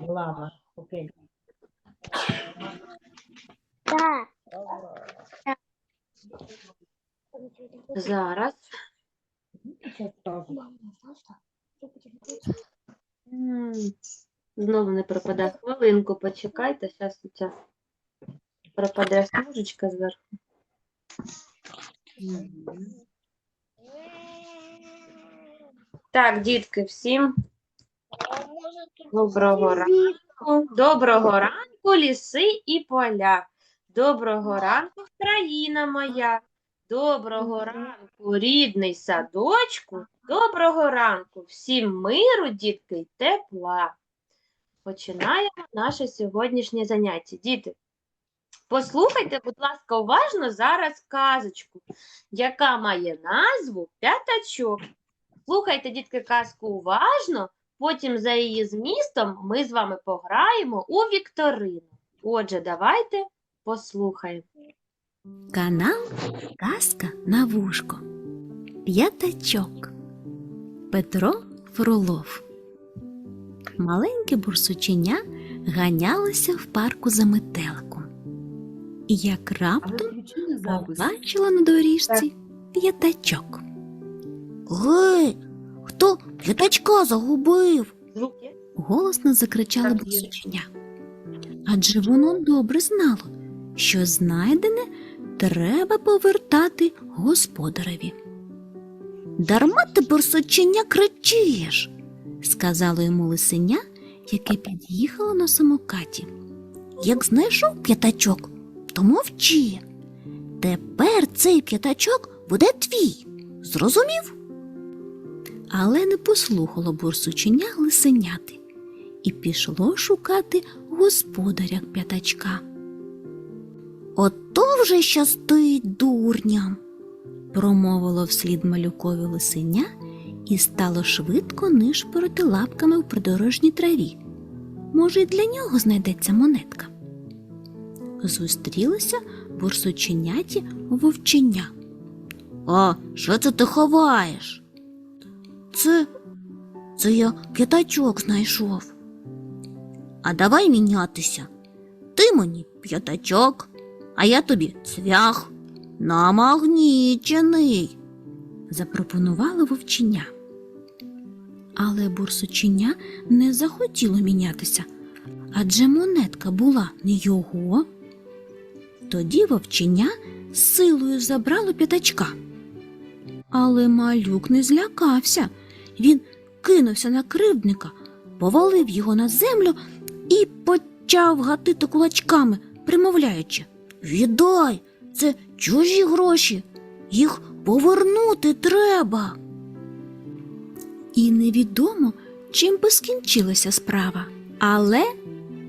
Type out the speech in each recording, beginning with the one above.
Лава. Окей. Да. Зараз. М, Знову не пропаде. Хвилинку почекайте, зараз у ця пропаде смужечка зверху. Так, дітки, всім доброго ранку. Доброго ранку, ліси і поля. Доброго ранку, країна моя. Доброго ранку, рідний садочку. Доброго ранку, всім миру, дітки, й тепла. Починаємо наше сьогоднішнє заняття. Діти, послухайте, будь ласка, уважно зараз казочку, яка має назву П'ятачок. Слухайте, дітки, казку уважно, потім за її змістом ми з вами пограємо у вікторину. Отже, давайте послухаємо. Канал Казка на вушко. П'ятачок. Петро Фролов. Маленьке бурсученя ганялося в парку за метеликом. І як раптом побачила на доріжці п'ятачок. Гей, хто п'ятачка загубив? Голосно закричала Так, Адже воно добре знало, що знайдене треба повертати господареві. Дарма ти борсочення кричиш. сказало йому лисеня, яке під'їхало на самокаті. Як знайшов п'ятачок, то мовчи. Тепер цей п'ятачок буде твій. Зрозумів? Але не послухало бурсученя лисеняти і пішло шукати господаря п'ятачка. Ото вже щастить дурням. Промовило вслід малюкові лисеня і стало швидко нишпорити лапками в придорожній траві. Може, й для нього знайдеться монетка. Зустрілися бурсученяті вовченя. А що це ти ховаєш? Це. Це я п'ятачок знайшов. А давай мінятися. Ти мені п'ятачок, а я тобі цвях. Намагнічений. запропонувало вовченя. Але бурсученя не захотіло мінятися, адже монетка була не його. Тоді вовченя з силою забрало п'ятачка. Але малюк не злякався. Він кинувся на кривдника, повалив його на землю і почав гатити кулачками, примовляючи. Віддай, це чужі гроші. Їх повернути треба. І невідомо, чим би скінчилася справа. Але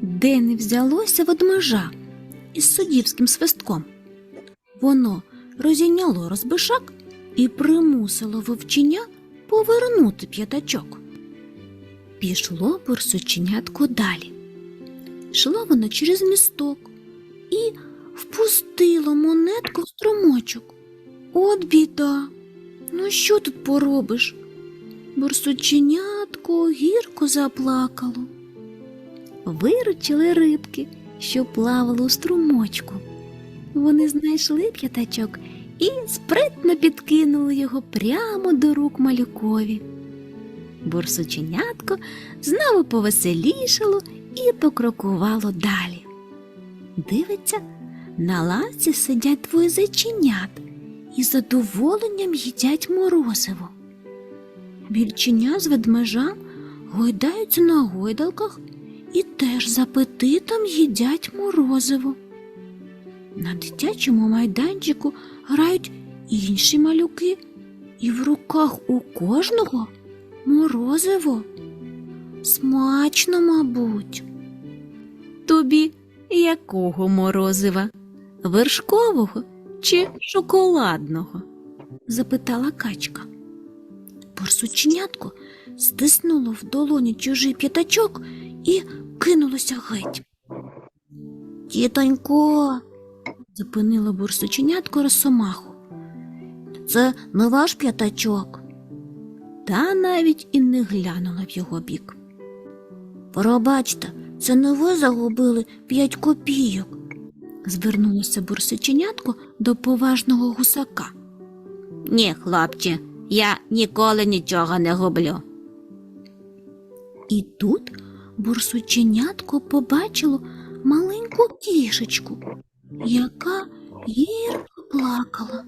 де не взялося ведмежа із суддівським свистком. Воно розійняло розбишак і примусило вовченя повернути п'ятачок. Пішло бурсученятко далі. Йшло воно через місток і впустило монетку в струмочок. От біда. Ну що тут поробиш? Бурсученятко гірко заплакало. Виручили рибки, що плавали у струмочку. Вони знайшли п'ятачок і спритно підкинули його прямо до рук малюкові. Бурсученятко знову повеселішало і покрокувало далі. Дивиться, на лавці сидять двоє зайченят і задоволенням їдять морозиво. Більченя з ведмежам гойдаються на гойдалках і теж з апетитом їдять морозиво. На дитячому майданчику грають інші малюки, і в руках у кожного морозиво. Смачно, мабуть. Тобі якого морозива? Вершкового чи шоколадного? запитала качка. Борсученятко стиснуло в долоні чужий п'ятачок і кинулося геть. Тітонько, Зупинила бурсученятко росомаху. це не ваш п'ятачок. та навіть і не глянула в його бік. Пробачте, це не ви загубили п'ять копійок. Звернулося бурсиченятко до поважного гусака. Ні, хлопче, я ніколи нічого не гублю. І тут бурсученятко побачило маленьку кішечку, яка гірко плакала.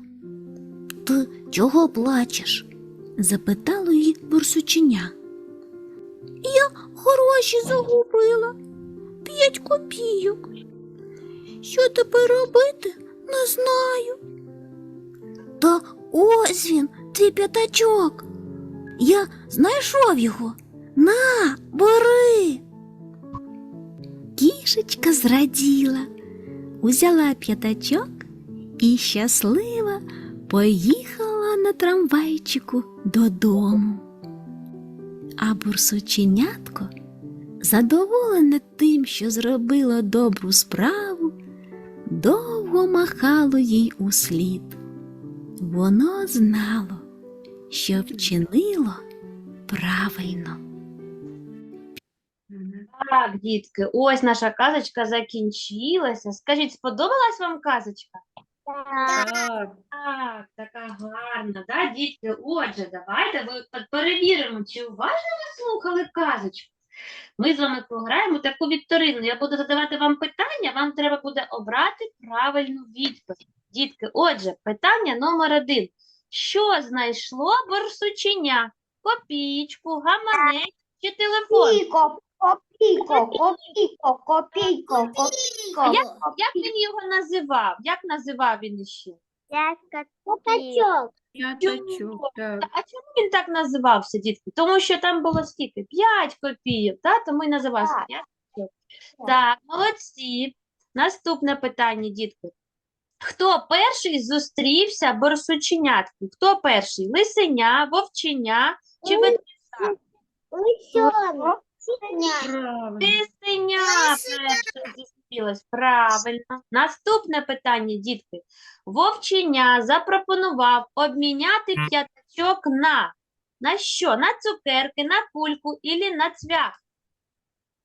Ти чого плачеш? Запитало її бурсученя. Гроші загубила. П'ять копійок. Що тепер робити? Не знаю. Та ось він, твій п'ятачок. Я знайшов його. На, бери. Кішечка зраділа, узяла п'ятачок і щаслива поїхала на трамвайчику додому. А бурсученятко, задоволене тим, що зробило добру справу, довго махало їй услід. Воно знало, що вчинило правильно. Так, дітки, ось наша казочка закінчилася. Скажіть, сподобалась вам казочка? Так, так, така гарна, да, дітки? Отже, давайте ви перевіримо, чи уважно ви слухали казочку. Ми з вами пограємо таку вікторину. Я буду задавати вам питання, вам треба буде обрати правильну відповідь. Дітки, отже, питання номер один. Що знайшло борсученя? Копійку, гаманець чи телефон? Копійко, копійко, копійко, копійко, А як, як він його називав? Як називав він іще? П'ятачок. П'ятачок, так. А чому він так називався, дітки? Тому що там було скільки? П'ять копійок, та? тому і називався Так. п'ять копійок. Так, молодці. Наступне питання, дітки. Хто перший зустрівся борсученятку? Хто перший? Лисеня, вовченя чи ведмедя? Лисьонок. Правильно. Лисеня перше зустрілась. Правильно. Наступне питання, дітки. Вовченя запропонував обміняти п'ятачок на. На що? На цукерки, на кульку или на цвях?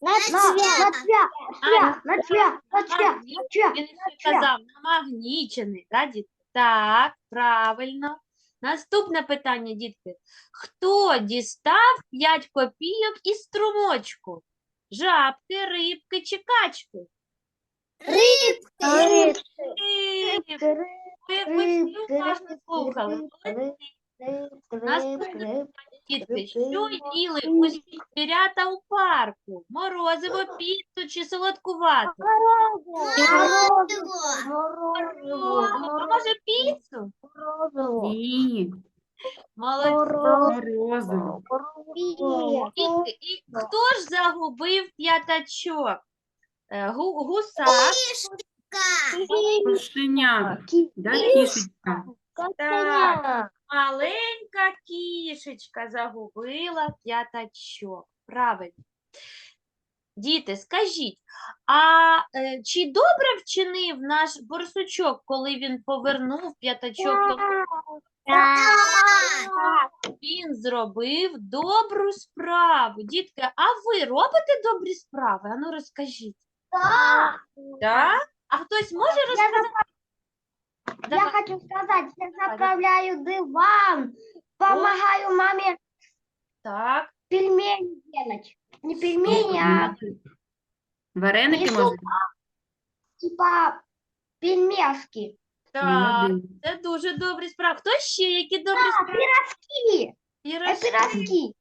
На цвях, на цвях, А, на цвях, на цвях, на цвях. Він ще казав, намагнічений, да, дітки? Так, правильно. Наступне питання, дітки. Хто дістав 5 копійок із струмочку? Жабки, рибки чи качки? Рибки, Рибки. Ви, ви всі уважно слухали. Молодці. Наступне Дітки, що їли усі звірята у парку? Морозиво, піцу чи солодкувату? Морозиво, А може піцу? морозиво, Ні, Молодці. морозиво. морозиво. Дітки, і хто ж загубив п'ятачок? Е, гу- Гусак, Кошеня, да, кішечка. Так. Маленька кішечка загубила п'ятачок. Правильно. Діти, скажіть, а е, чи добре вчинив наш борсучок, коли він повернув п'ятачок? до Він зробив добру справу. Дітки, а ви робите добрі справи? Ану розкажіть. Так? А хтось може розказати? Я Давай. хочу сказать, я заправляю диван, помогаю маме Так, пельмени делать. Не пельмени, а Вареники може? типа пельмешки. так, Молодець. це дуже добрі справи. Хто ще які добрі А, справи? пирожки. Пирожки. Это пирожки. Я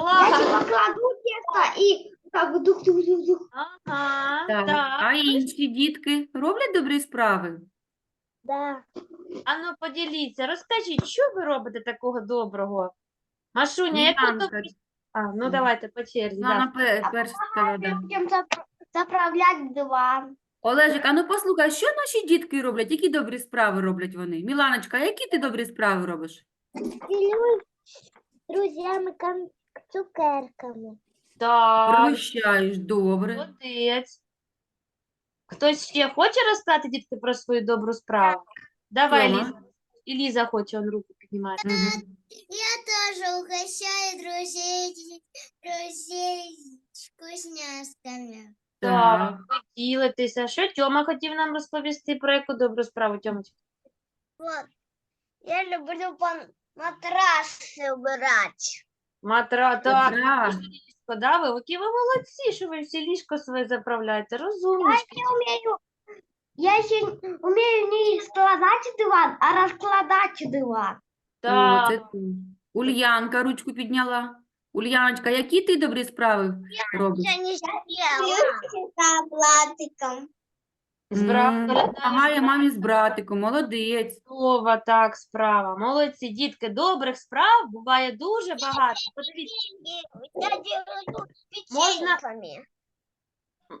Клас. типа кладу тесто и так дух-дух-дух-дух. Ага, Так. так. А інші дітки роблять добрі справи? Да. Ану, поділіться, розкажіть, що ви робите такого доброго? Машуня, яку Міланка. добру... А, ну давайте по черзі. да. Пе- перша сказала, да. Будем зап- заправлять диван. Олежик, а ну послухай, що наші дітки роблять? Які добрі справи роблять вони? Міланочка, а які ти добрі справи робиш? Делюсь с друзьями кон- цукерками. Так, Прощаєш, добре. молодець. Хтось ще хоче розказати, дітки, про свою добру справу? Давай, Тьома. Ліза. І Ліза хоче, он руку піднімає. Мгм. Я тоже угощаю друзей, друзей вкусняшками. Так, ви ділитеся. Що Тьома хотів нам розповісти про яку добру справу, Тьомочка? Вот. Я люблю пон- матрасы убирать. Матра, так, Матра. ви ліжко, да? Ви, які ви молодці, що ви всі ліжко своє заправляєте, розумнички. Я умею, я ще умею не складати диван, а розкладати диван. О, Так, це ти. Ульянка ручку підняла. Ульяночка, які ти добрі справи робиш? Я не сделала. Платиком. Збрав М, доглядає Допомагає мамі з братиком, молодець. Слова, так справа. Молодці, дітки, добрих справ буває дуже багато. Подивіться, Я делаю Можна- печеньками.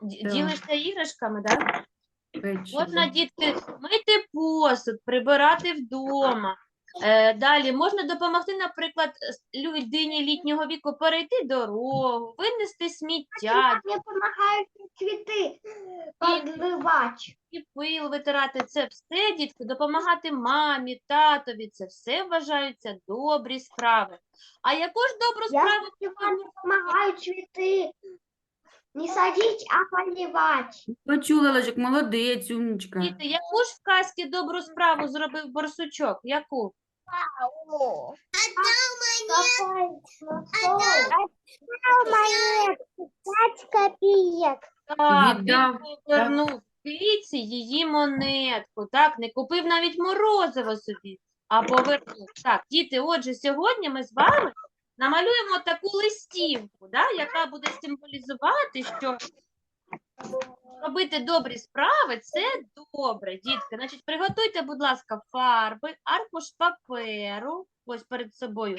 ді- Так. ділишся іграшками, так? Печиво. Можна, дітки, мити посуд, прибирати вдома. Е, далі можна допомогти, наприклад, людині літнього віку перейти дорогу, винести сміття, Мне помогают цветы подливать. і пил витирати. Це все, дітки, допомагати мамі, татові. Це все вважаються добрі справи. А яку ж добру Я справу мне помогают цветы не садить, а поливать. Почула, Лежик, молодець, умничка. Діти, яку ж в казці добру справу зробив борсучок? Яку? Отдал монетку, пять копеек. Так, він Віддав, повернув киці її монетку. Так, не купив навіть морозиво собі, а повернув. Так, діти, отже, сьогодні ми з вами намалюємо таку листівку, да, яка буде символізувати, що робити добрі справи це добре, дітки. Значить, приготуйте, будь ласка, фарби, аркуш паперу, ось перед собою,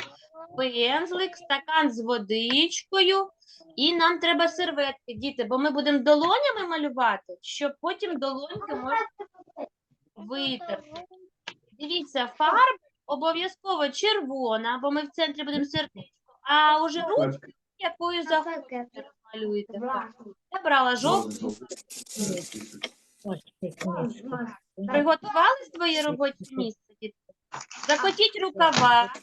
пензлик, стакан з водичкою. І нам треба серветки, діти, бо ми будемо долонями малювати, щоб потім долоньки можна витерти. Дивіться, фарб обов'язково червона, бо ми в центрі будемо сердечко, а уже ручки якою захочете малюєте. Я брала жовту. Приготували своє робоче місце, дітки? Закотіть рукава,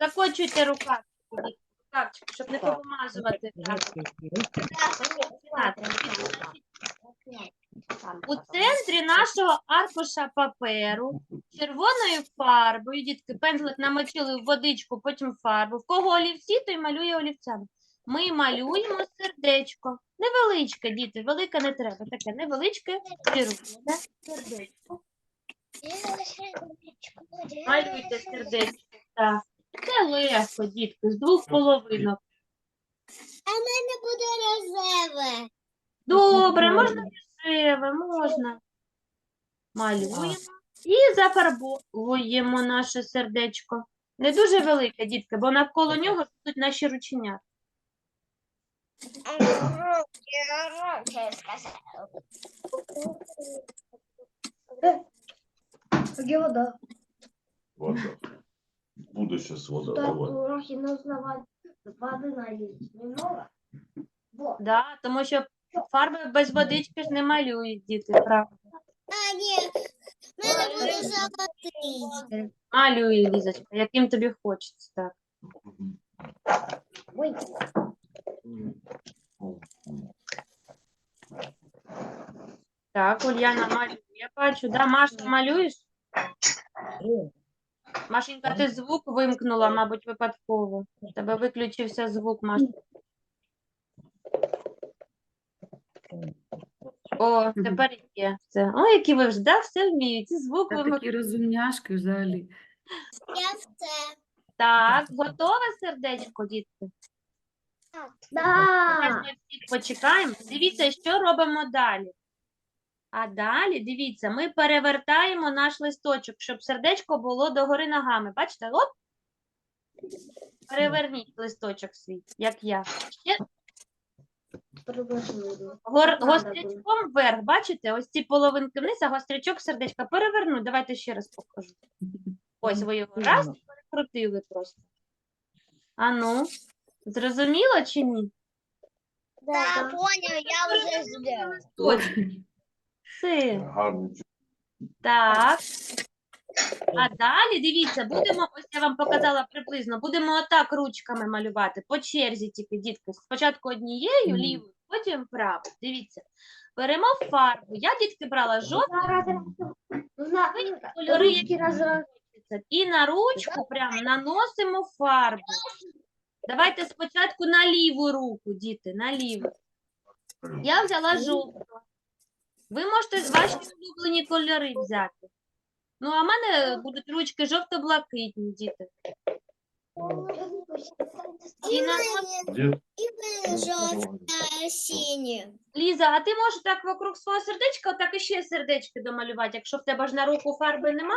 закочуйте рукавчики, щоб не помазувати. У центрі нашого аркуша паперу червоною фарбою, дітки, пензлик намочили в водичку, потім фарбу. В кого олівці, той малює олівцями. Ми малюємо сердечко. Невеличке, діти, велике не треба. Таке невеличке червоне сердечко. Малюйте сердечко. Так. Це легко, дітки, з двох половинок. А в мене буде рожеве. Добре, можна рожеве, можна. Малюємо і зафарбовуємо наше сердечко. Не дуже велике, дітки, бо навколо нього будуть наші рученята. Где вода? Вода. Буду сейчас вода Так, давай. уроки нужно воды налить. Немного? Вот. Да, тому що фарби без водички ж не малюють діти, правда. А, нет, надо буде золотий. Малює, Лізочка, яким тобі хочеться. Так. Ой, Так, Ульяна малює, я бачу. Да, Маша, малюєш? Машенька, ти звук вимкнула, мабуть, випадково. У тебе виключився звук, Маша. О, тепер є все. О, які ви вже, да, все вміють. І звук Та вимикають. такі розумняшки взагалі. я все. Так, готове сердечко, дітки? Зараз Да. ми всіх почекаємо. Дивіться, що робимо далі. А далі, дивіться, ми перевертаємо наш листочок, щоб сердечко було догори ногами. Бачите? Оп! Переверніть листочок свій, як я. Ще гор... Гострячком вверх, бачите? Ось ці половинки вниз, а гострячок сердечка перевернуть. Давайте ще раз покажу. Ось ви його раз і перекрутили просто. А ну, зрозуміло чи ні? Да, понял, я уже сделала. Точно. Все. Гарно. Так. А далі, дивіться, будемо, ось я вам показала приблизно, будемо отак ручками малювати, по черзі тільки, дітки. Спочатку однією лівою, потім правою. Дивіться. Беремо фарбу. Я, дітки, брала жовту кольори, які разра- І на ручку прям наносимо фарбу. Давайте спочатку на ліву руку, діти, на ліву. Я взяла жовту. Ви можете ваші улюблені кольори взяти. Ну, а в мене будуть ручки жовто-блакитні, діти. І синие. Ліза, а ти можеш так вокруг свого сердечка, отак іще сердечки домалювати. Якщо в тебе ж на руку фарби нема,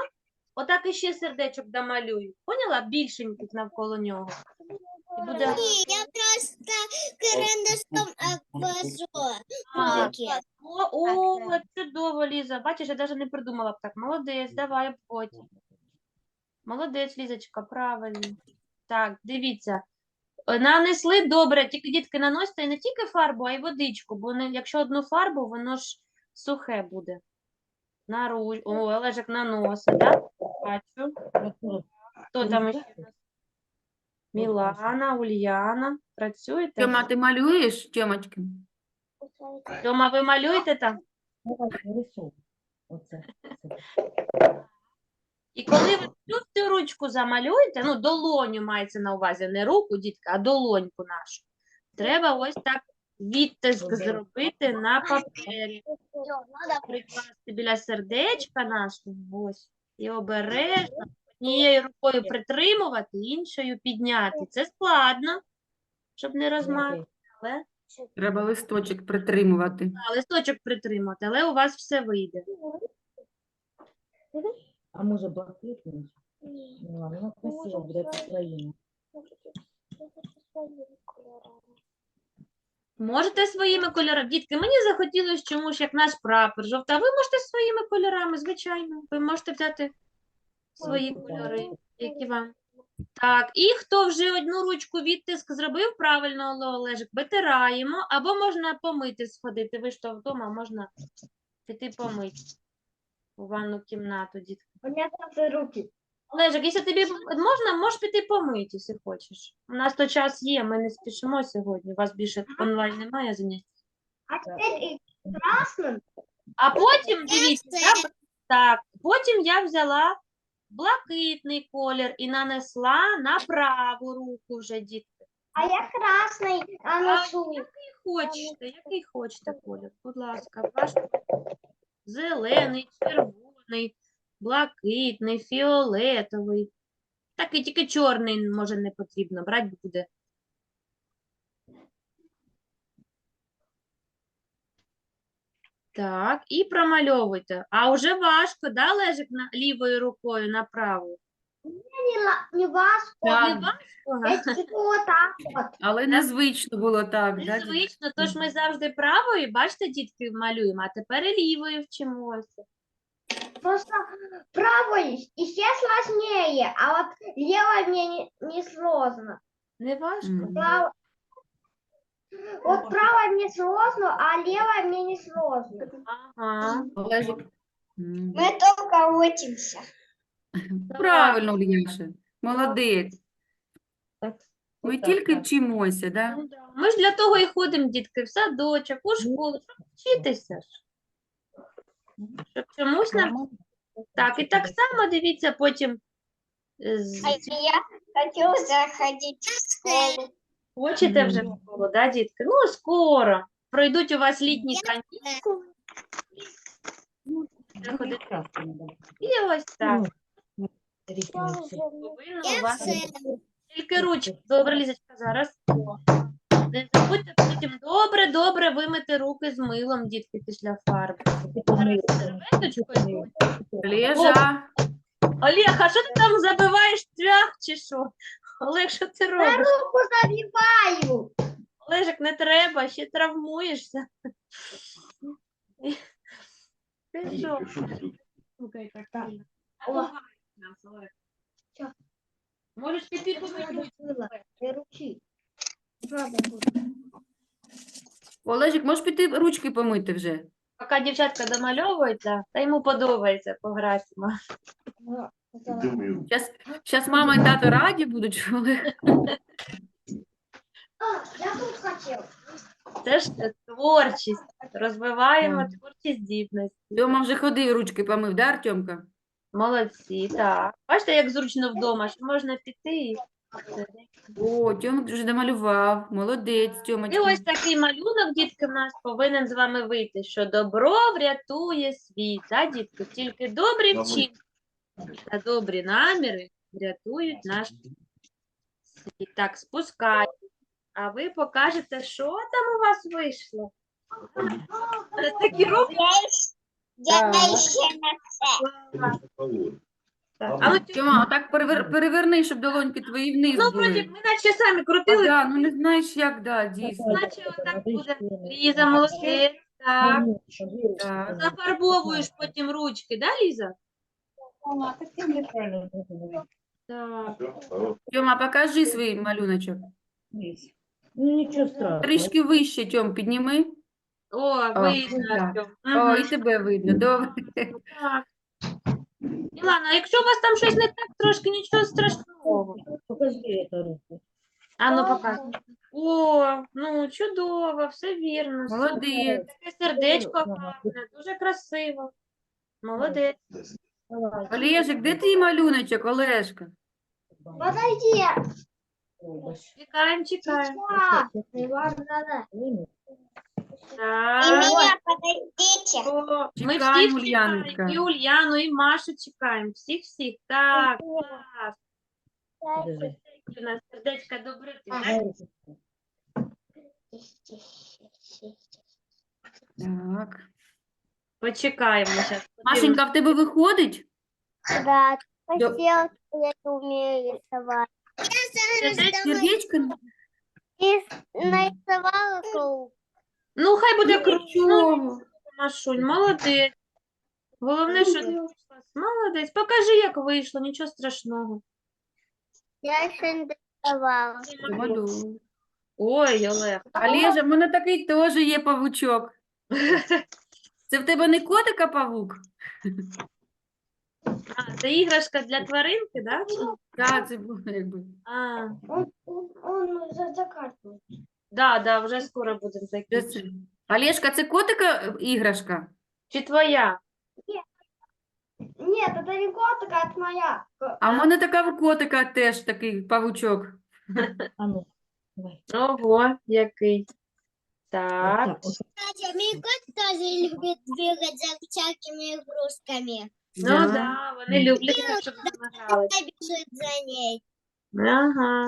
отак іще сердечок домалюй. Поняла? Більшеньких навколо нього. Буде... я просто карандашом обвожу. А. О, о, чудово, Ліза. Бачиш, я навіть не придумала б так. Молодець, давай потім. Молодець, Лізочка, правильно. Так, дивіться. Е, Нанесли добре, тільки дітки наносите не тільки фарбу, а й водичку, бо не, якщо одну фарбу, воно ж сухе буде. На руч... О, Олежик наносить, так? Бачу. Хто там ще? Мілана, Ульяна. Працюєте? Тьома, ти малюєш, Тьомочки? Тьома, ви малюєте там? І коли ви цю всю ручку замалюєте, ну, долоню мається на увазі, не руку, дітка, а долоньку нашу. Треба ось так відтиск зробити на папері. Прикласти біля сердечка нашого, ось, і обережно однією рукою притримувати, іншою підняти. Це складно, щоб не розмазати, але Треба листочок притримувати. а, листочок притримати, але у вас все вийде. А може блакитний? Ну, ладно, ну красиво буде як Україна. Можете своїми кольорами. Дітки, мені захотілося чомусь, як наш прапор жовта. Ви можете своїми кольорами, звичайно. Ви можете взяти свої кольори, які вам. Так, і хто вже одну ручку відтиск зробив правильно, Олежик, витираємо, або можна помити сходити. Ви ж то вдома можна піти помити у ванну кімнату, дітки. У меня тоже руки. Олежик, якщо тобі можна, можеш піти помити, якщо хочеш. У нас то час є, ми не спішимо сьогодні. У вас більше онлайн немає занять. А теперь и красным. А потім, дивіться, я, так, потім я взяла блакитний колір і нанесла на праву руку вже, дітки. А я красний а носу. Який хочете, який хочете колір, будь ласка, ваш зелений, червоний, блакитний, фіолетовий. Такий тільки чорний, може, не потрібно, брати буде. Так, і промальовуйте. А вже важко, да, Лежик на лівою рукою на праву? Не, не вас, Не важко? але незвично було так. да, дітки? Незвично, тож ми завжди правою, бачите, дітки, малюємо, а тепер і лівою вчимося. Просто правой еще сложнее, а вот левой мне не, не сложно. Не важко? Мгм. Прав- Вот правой мне сложно, а левой мне не сложно. Ага. Олежик. М. только учимся. Правильно, Ульяша. Молодець. Так, Ми отак, тільки так. вчимося, да? Ну. Ми ж для того і ходимо, дітки, в садочок, у школу, щоб вчитися ж. Щоб чомусь нам. Так, і так само дивіться потім. е, з- я хочу заходить в школу. Хочете вже в школу, да, дітки? Ну, скоро. Пройдуть у вас літні канікули. Ну, надо. І ось так. Ну. Повинно у вас тільки ручки. Добре, Лізочка, зараз. Не забудьте потім добре-добре вимити руки з милом, дітки, після фарби. Зараз серветочкою. Лежа. Олег, а що ти там забиваєш цвях чи що? Олег, що ти Я робиш? руку забиваю. Олежик, не треба, ще травмуєшся. Ти що? Что ты тут? Слухай, так Так. сильно. О. Набиваєш нас, Олег. Всё. Можеш піти помити. Было. И руки. Олежик, можеш піти ручки помити вже? Поки дівчатка домальовується, та йому подобається погратися. Мив. Щас, щас мама і тато раді будуть, що ви- А, я тут хотел. Це ж творчість. Розвиваємо Так. творчі здібності. Тьома вже ходив, ручки помив, да, Артемка? Молодці, так. Бачите, як зручно вдома, що можна піти і. О, Тьомик вже домалював. Молодець, І Тьомочка. ось такий малюнок, дітки, в нас повинен з вами вийти, що добро врятує світ, та, дітки? Тільки добрі Мабуть. вчинки та добрі наміри врятують наш світ. Так, спускайте. А ви покажете, що там у вас вийшло? Це такі руки. Так. Так, А ну, Тьома, отак перевер... переверни, щоб долоньки твої вниз ну, були. вроді, ми наче самі А, крутили, да, ну не знаєш, як, да, дійсно. наче отак буде. Ліза, молодець. Так. Так. Зафарбовуєш потім ручки, да, Ліза? Так. Тьома, покажи свій малюночок. Ну нічого страшного. Трішки вище, Тьом, підніми. О, видно. так. Артем. О, і тебе видно. Добре. Так. Мілана, якщо у вас там щось не так, трошки нічого страшного. Покажи це руку. А ну показуй. О, ну чудово, все вірно. Молодець. Таке сердечко гарне, дуже красиво. Молодець. Давай. Олежик, де твій малюночок, Олешка? Подойди. Пробач. Чекаємо, чекаємо. Да. Вийми. О, Ми Чекаємо, всіх Ульяночка. чекаємо. І Ульяну, і Машу чекаємо. Всіх-всіх. Так, клас. У нас сердечка доброти. так? Так. Почекаємо зараз. Машенька, в тебе виходить? Да, До- хотел, я не умею рисовать. Сердечко? И нарисовала круг. Ну, хай буде круто. Машунь, молодець. Головне, що ти вийшла. Молодець. Покажи, як вийшло, нічого страшного. Я еще не рисовала. Ой, Олег. Олежа, в мене такий теж є павучок. Це в тебе не котик, а павук? А, це іграшка для тваринки, да? чи ні? Так, це було якби. А, Он, он, он за закатывает. да, да, вже скоро будемо Це закінчити. це. Олежка, це котика е, іграшка? Чи твоя? Нет, это не котик, а это моя. А в мене така в котика теж такий павучок. А ну, давай. Ого, який. Так. Кстати, мой кот тоже любит бегать за всякими игрушками. Ну Да. да, вони люблять, так, щоб намагались. бежит за ней. Ага.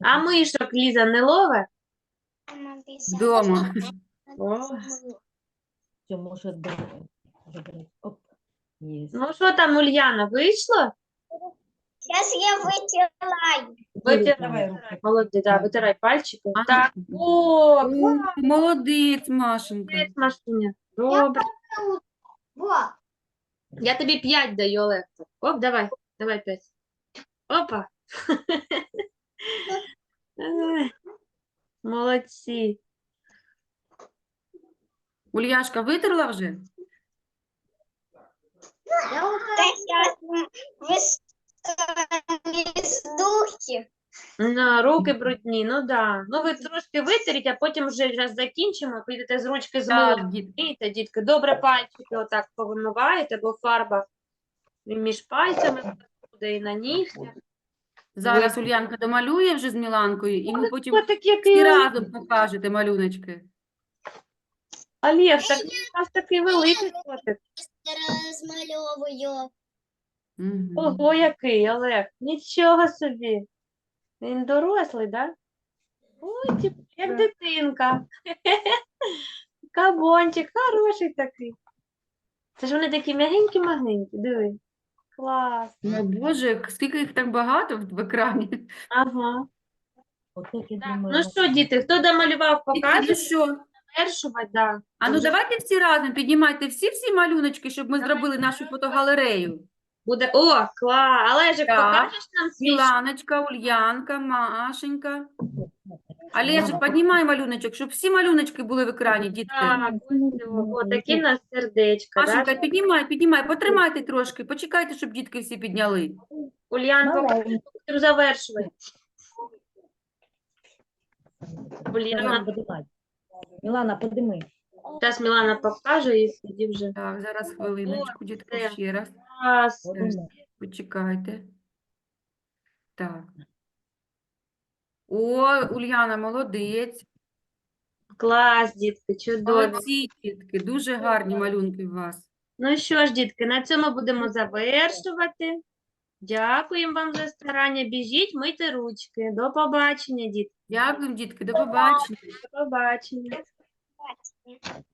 А мишок Ліза не лове? Дома. Все, може далі. Оп. Є. Ну що там, Ульяна, вийшло? Сейчас я вытираю. Витирай, руки. Молодець, да, витирай пальчики. А, Так. О, Ой, Молодець, Машенька. молодець, Машуня. Добре. Вот. Я тобі п'ять даю, Олег. Оп, давай, давай п'ять. Опа. Ай, Молодці. Ульяшка витерла вже? Я вот воздухи. На руки брудні, ну да. Ну ви трошки витеріть, а потім вже раз закінчимо, підете з ручки з. Так. Дітки, добре пальчики отак повимиваєте, бо фарба між пальцями буде і на нігтях. Зараз Ульянка домалює вже з Міланкою, і ми потім Котик який всі великий. разом покажете малюночки. Олег, так, у нас такий великий котик. Размалевываю. Мгм. Ого, який, Олег. Нічого собі. Він дорослий, да? Ой, тип, як дитинка. Кабончик, хороший такий. Це ж вони такі м'ягенькі-магенькі, диви. Клас. О, Боже, скільки їх так багато в в екрані. Ага. Так, ну що, діти, хто домалював, покаже що? першого, да. А ну Дуже давайте всі разом піднімайте всі-всі малюночки, щоб ми зробили нашу фотогалерею. Буде. О, клас. Олежик, Так. покажеш нам свій? Міланочка, Ульянка, Машенька. Олежик, піднімай малюночок, щоб всі малюночки були в екрані, дітки. Так, ось о, о, такі в нас сердечка. Машенька, піднімай, піднімай, потримайте трошки, почекайте, щоб дітки всі підняли. Ульян, Маленький. покажи, завершувати. Ульяна. Мілана, подими. зараз Мілана покаже і тоді вже. Так, зараз хвилиночку, дітки, ще раз. Подими. Почекайте. Так. О, Ульяна, молодець. Клас, дітки, чудово. Молодці, дітки, дуже гарні малюнки у вас. Ну що ж, дітки, на цьому будемо завершувати. Дякуємо вам за старання. Біжіть, мийте ручки. До побачення, дітки. Дякую, дітки, до побачення. До побачення.